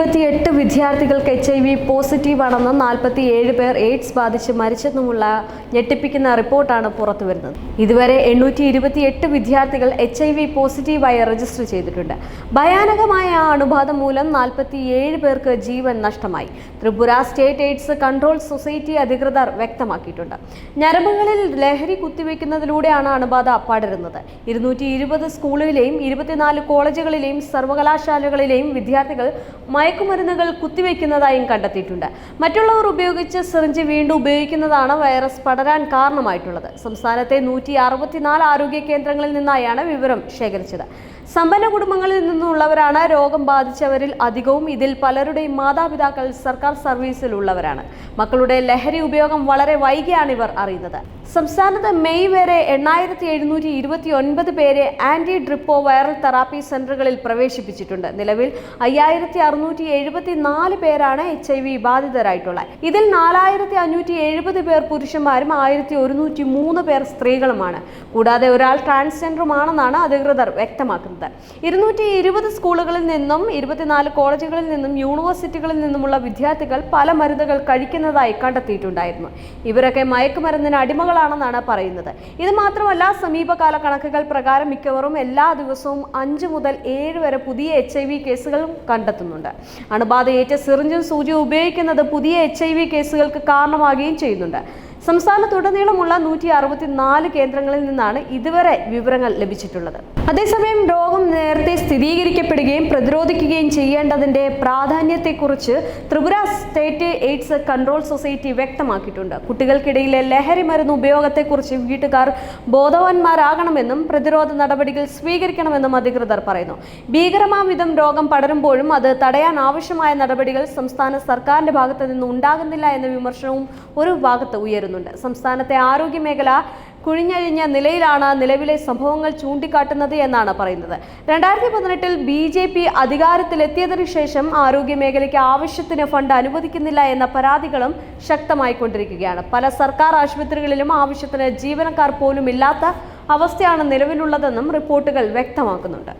ഇരുപത്തിയെട്ട് വിദ്യാർത്ഥികൾക്ക് H I V positive ആണെന്നും നാൽപ്പത്തിയേഴ് പേർ എയ്ഡ്സ് ബാധിച്ച് മരിച്ചെന്നുമുള്ള ഞെട്ടിപ്പിക്കുന്ന റിപ്പോർട്ടാണ് പുറത്തു വരുന്നത് ഇതുവരെ എണ്ണൂറ്റി ഇരുപത്തിയെട്ട് വിദ്യാർത്ഥികൾ എച്ച് ഐ വി പോസിറ്റീവായി രജിസ്റ്റർ ചെയ്തിട്ടുണ്ട്. ഭയാനകമായ ആ അണുബാധ മൂലം നാൽപ്പത്തി ഏഴ് പേർക്ക് ജീവൻ നഷ്ടമായി. Tripura state AIDS control society അധികൃതർ വ്യക്തമാക്കിയിട്ടുണ്ട്. ഞരമ്പുകളിൽ ലഹരി കുത്തിവെക്കുന്നതിലൂടെയാണ് അണുബാധ പടരുന്നത്. ഇരുന്നൂറ്റി ഇരുപത് സ്കൂളുകളിലെയും ഇരുപത്തിനാല് കോളേജുകളിലെയും സർവകലാശാലകളിലെയും വിദ്യാർത്ഥികൾ മയക്കുമരുന്നുകൾ കുത്തിവെക്കുന്നതായും കണ്ടെത്തിയിട്ടുണ്ട്. മറ്റുള്ളവർ ഉപയോഗിച്ച് സിറിഞ്ച് വീണ്ടും ഉപയോഗിക്കുന്നതാണ് വൈറസ് പടരാൻ കാരണമായിട്ടുള്ളത്. സംസ്ഥാനത്തെ നൂറ്റി അറുപത്തിനാല് ആരോഗ്യ കേന്ദ്രങ്ങളിൽ നിന്നായാണ് വിവരം ശേഖരിച്ചത്. സമ്പന്ന കുടുംബങ്ങളിൽ നിന്നുള്ളവരാണ് രോഗം ബാധിച്ചവരിൽ അധികവും. ഇതിൽ പലരുടെയും മാതാപിതാക്കൾ സർക്കാർ സർവീസിലുള്ളവരാണ്. മക്കളുടെ ലഹരി ഉപയോഗം വളരെ വൈകിയാണ് ഇവർ അറിയുന്നത്. സംസ്ഥാനത്ത് മെയ് വരെ എണ്ണായിരത്തി എഴുന്നൂറ്റി ഇരുപത്തി ഒൻപത് പേരെ ആന്റി ഡ്രിപ്പോ വൈറൽ തെറാപ്പി സെന്ററുകളിൽ പ്രവേശിപ്പിച്ചിട്ടുണ്ട്. നിലവിൽ അയ്യായിരത്തി അറുന്നൂറ്റി എഴുപത്തി നാല് പേരാണ് എച്ച് ഐ വി ബാധിതരായിട്ടുള്ളത്. ഇതിൽ നാലായിരത്തി അഞ്ഞൂറ്റി എഴുപത് പേർ പുരുഷന്മാരും ആയിരത്തി ഒരുന്നൂറ്റി മൂന്ന് പേർ സ്ത്രീകളുമാണ്. കൂടാതെ ഒരാൾ ട്രാൻസ്ജെൻഡറുമാണെന്നാണ് അധികൃതർ വ്യക്തമാക്കുന്നത്. ഇരുന്നൂറ്റി ഇരുപത് സ്കൂളുകളിൽ നിന്നും ഇരുപത്തിനാല് കോളേജുകളിൽ നിന്നും യൂണിവേഴ്സിറ്റികളിൽ നിന്നുമുള്ള വിദ്യാർത്ഥികൾ പല മരുന്നുകൾ കഴിക്കുന്നതായി കണ്ടെത്തിയിട്ടുണ്ടായിരുന്നു. ഇവരൊക്കെ മയക്കുമരുന്നിന് അടിമകളാണെന്നാണ് പറയുന്നത്. ഇത് മാത്രമല്ല സമീപകാല കണക്കുകൾ പ്രകാരം മിക്കവരും എല്ലാ ദിവസവും അഞ്ച് മുതൽ ഏഴ് വരെ പുതിയ എച്ച് കേസുകളും കണ്ടെത്തുന്നുണ്ട്. അണുബാധയേറ്റ സിറിഞ്ചും സൂചിയും ഉപയോഗിക്കുന്നത് പുതിയ എച്ച് ഐ വി കേസുകൾക്ക് കാരണമാകുകയും ചെയ്യുന്നുണ്ട്. സംസ്ഥാനത്തുടനീളമുള്ള നൂറ്റി അറുപത്തിനാല് കേന്ദ്രങ്ങളിൽ നിന്നാണ് ഇതുവരെ വിവരങ്ങൾ ലഭിച്ചിട്ടുള്ളത്. അതേസമയം രോഗം നേരത്തെ സ്ഥിരീകരിക്കപ്പെടുകയും പ്രതിരോധിക്കുകയും ചെയ്യേണ്ടതിന്റെ പ്രാധാന്യത്തെക്കുറിച്ച് Tripura state AIDS control society വ്യക്തമാക്കിയിട്ടുണ്ട്. കുട്ടികൾക്കിടയിലെ ലഹരി മരുന്ന് ഉപയോഗത്തെക്കുറിച്ച് വീട്ടുകാർ ബോധവാന്മാരാകണമെന്നും പ്രതിരോധ നടപടികൾ സ്വീകരിക്കണമെന്നും അധികൃതർ പറയുന്നു. ഭീകരമാവിധം രോഗം പടരുമ്പോഴും അത് തടയാൻ ആവശ്യമായ നടപടികൾ സംസ്ഥാന സർക്കാരിന്റെ ഭാഗത്ത് നിന്ന് ഉണ്ടാകുന്നില്ല എന്ന വിമർശനവും ഒരു ഭാഗത്ത് ഉയരുന്നുണ്ട് സംസ്ഥാനത്തെ ആരോഗ്യ മേഖല കുഴിഞ്ഞഴിഞ്ഞ നിലയിലാണ് നിലവിലെ സംഭവങ്ങൾ ചൂണ്ടിക്കാട്ടുന്നത് എന്നാണ് പറയുന്നത്. രണ്ടായിരത്തി പതിനെട്ടിൽ ബി ജെ പി അധികാരത്തിലെത്തിയതിനു ശേഷം ആരോഗ്യ മേഖലയ്ക്ക് ആവശ്യത്തിന് ഫണ്ട് അനുവദിക്കുന്നില്ല എന്ന പരാതികളും ശക്തമായി കൊണ്ടിരിക്കുകയാണ്. പല സർക്കാർ ആശുപത്രികളിലും ആവശ്യത്തിന് ജീവനക്കാർ പോലും ഇല്ലാത്ത അവസ്ഥയാണ് നിലവിലുള്ളതെന്നും റിപ്പോർട്ടുകൾ വ്യക്തമാക്കുന്നുണ്ട്.